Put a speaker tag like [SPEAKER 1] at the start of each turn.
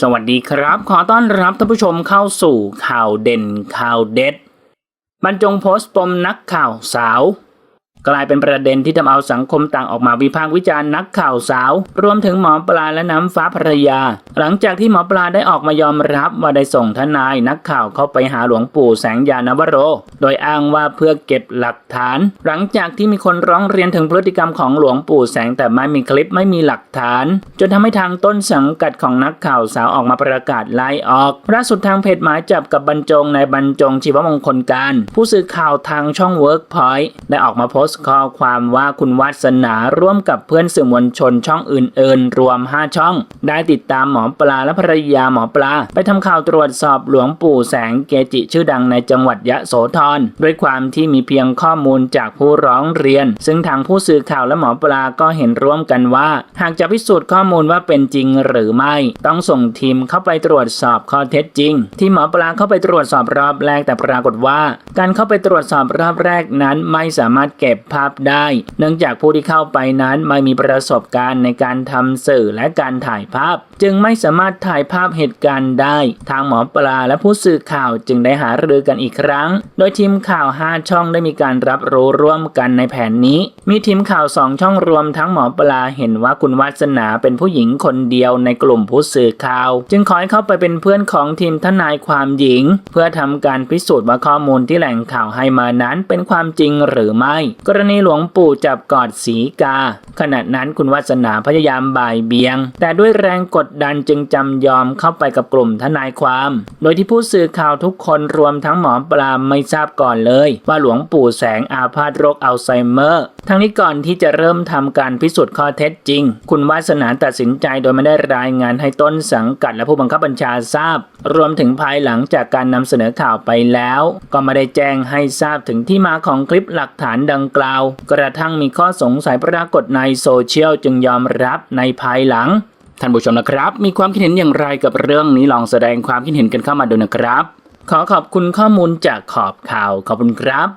[SPEAKER 1] สวัสดีครับ ขอต้อนรับท่านผู้ชมเข้าสู่ข่าวเด่นข่าวเด็ด บรรจงโพสต์ปมนักข่าวสาว กลายเป็นประเด็นที่ทำเอาสังคมต่างออกมาวิพากษ์วิจารณ์นักข่าวสาว รวมถึงหมอปลาและน้ำฟ้าภรรยา หลังจากที่หมอปลาได้ออกมายอมรับว่าได้ส่งทนายนักข่าวเข้าไปหาหลวงปู่แสงยานวโร โดยอ้างว่าเพื่อเก็บหลักฐาน หลังจากที่มีคนร้องเรียนถึงพฤติกรรมของหลวงปู่แสงแต่ไม่มีคลิปไม่มีหลักฐาน จนทำให้ทางต้นสังกัดของนักข่าวสาวออกมาประกาศไล่ออกล่าสุดทางเพจหมายจับกับบรรจงในบรรจงชีวมงคลการ ผู้สื่อข่าวทางช่อง Workpoint ได้ออกมาโพสต์ข้อความว่าคุณวัสนาร่วมกับเพื่อนสื่อมวลชนช่องอื่นๆ รวม 5 ช่อง ได้ติดตามหมอปลาและภรรยาหมอปลา ไปทำข่าวตรวจสอบหลวงปู่แสงเกจิชื่อดังในจังหวัดยะโสธรด้วยความที่มีเพียงข้อมูลจากผู้ร้องเรียน ซึ่งทางผู้สื่อข่าวและหมอปลาก็เห็นร่วมกันว่า หากจะพิสูจน์ข้อมูลว่าเป็นจริงหรือไม่ ต้องส่งทีมเข้าไปตรวจสอบข้อเท็จจริง ที่หมอปลาเข้าไปตรวจสอบรอบแรกแต่ปรากฏว่า การเข้าไปตรวจสอบรอบแรกนั้นไม่สามารถเก็บภาพได้ เนื่องจากผู้ที่เข้าไปนั้นไม่มีประสบการณ์ในการทำสื่อและการถ่ายภาพ จึงไม่สามารถถ่ายภาพเหตุการณ์ได้ ทางหมอปลาและผู้สื่อข่าวจึงได้หารือกันอีกครั้ง โดยทีมข่าว 5 ช่องได้มีการรับรู้ร่วมกันในแผนนี้ มีทีมข่าว 2 ช่องรวมทั้งหมอปลาเห็นว่าคุณวาสนาเป็นผู้หญิงคนเดียวในกลุ่มผู้สื่อข่าว จึงขอให้เข้าไปเป็นเพื่อนของทีมทนายความหญิง เพื่อทำการพิสูจน์ว่าข้อมูลที่แหล่งข่าวให้มานั้นเป็นความจริงหรือไม่ กรณีหลวงปู่จับกอดสีกา ขณะนั้นคุณวาสนาพยายามบ่ายเบียง แต่ด้วยแรงกดดันจึงจำยอมเข้าไปกับกลุ่มทนายความ โดยที่ผู้สื่อข่าวทุกคนรวมทั้งหมอปลาไม่ทราบก่อนเลย ว่าหลวงปู่แสงอาพาธโรคอัลไซเมอร์ ทั้งนี้ก่อนที่จะเริ่มทำการพิสูจน์ข้อเท็จจริง คุณวาสนาตัดสินใจโดยไม่ได้รายงานให้ต้นสังกัดและผู้บังคับบัญชาทราบ รวมถึงภายหลังจากการนำเสนอข่าวไปแล้ว ก็ไม่ได้แจ้งให้ทราบถึงที่มาของคลิปหลักฐานดังกล่าวล่าว กระทั่งมีข้อสงสัยปรากฏในโซเชียลจึงยอมรับในภายหลังท่านผู้ชมนะครับ มีความคิดเห็นอย่างไรกับเรื่องนี้ลองแสดงความคิดเห็นกันเข้ามาดูนะครับ ขอขอบคุณข้อมูลจากขอบข่าวขอบคุณครับ